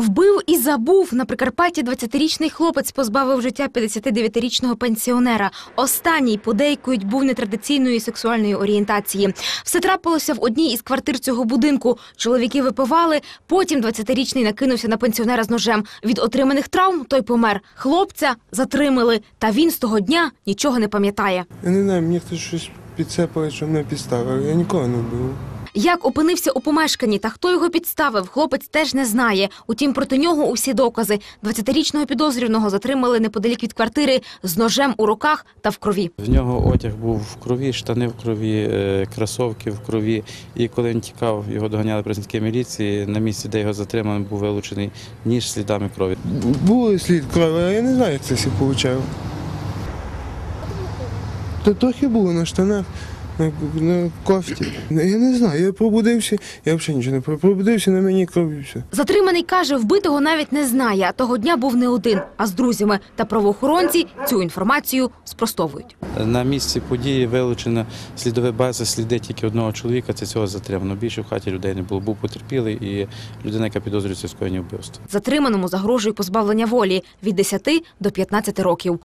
Вбив і забув на Прикарпатті 20-річний хлопець позбавив життя 59-річного пенсіонера. Останній подейкують був нетрадиційної сексуальної орієнтації. Все трапилося в одній із квартир цього будинку. Чоловіки випивали. Потім 20-річний накинувся на пенсіонера з ножем. Від отриманих травм той помер. Хлопця затримали. Та він з того дня нічого не пам'ятає. Я не знаю, мені хтось щось підцепили, що мене підставили. Я нікого не вбив. Як опинився у помешканні та хто його підставив, хлопець теж не знає. Утім, проти нього усі докази. 20-річного підозрюваного затримали неподалік від квартири з ножем у руках та в крові. В нього одяг був в крові, штани в крові, е, кросовки в крові. І коли він тікав, його доганяли працівники міліції. На місці, де його затримали, був вилучений ніж слідами крові. Були слід крові, але я не знаю, як це всі получав. Та трохи було на штанах, на, на кофті. Я не знаю, я пробудився, я взагалі нічого не пробудився, на мені крові все. Затриманий каже, вбитого навіть не знає. А того дня був не один, а з друзями. Та правоохоронці цю інформацію спростовують. На місці події вилучена слідова база, сліди тільки одного чоловіка. Це цього затримано. Більше в хаті людей не було. Був потерпілий і людина, яка підозрюється в скоєнні вбивства. Затриманому загрожує позбавлення волі від 10 до 15 років.